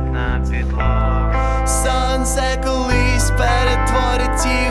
лежать на світло. Сонце колись перетворить.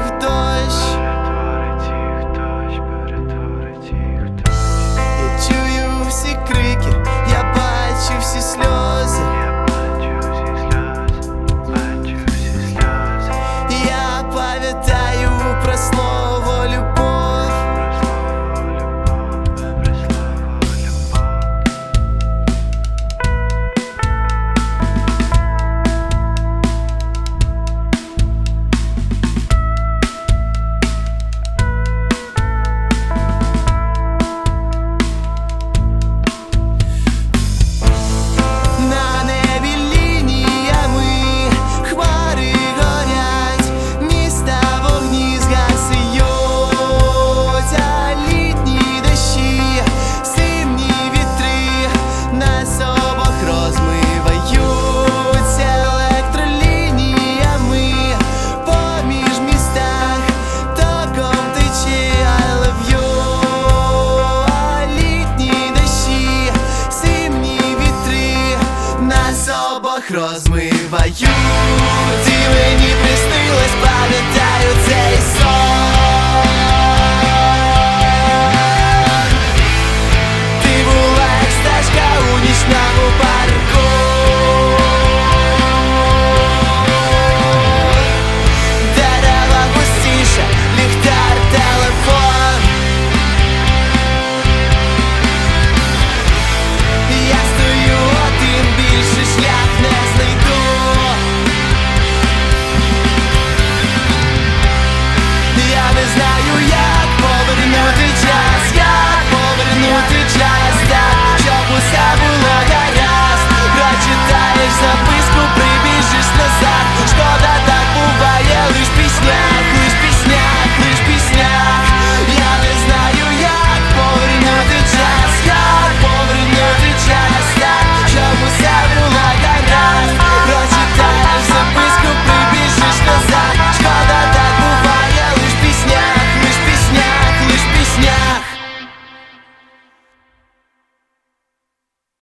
их размывают.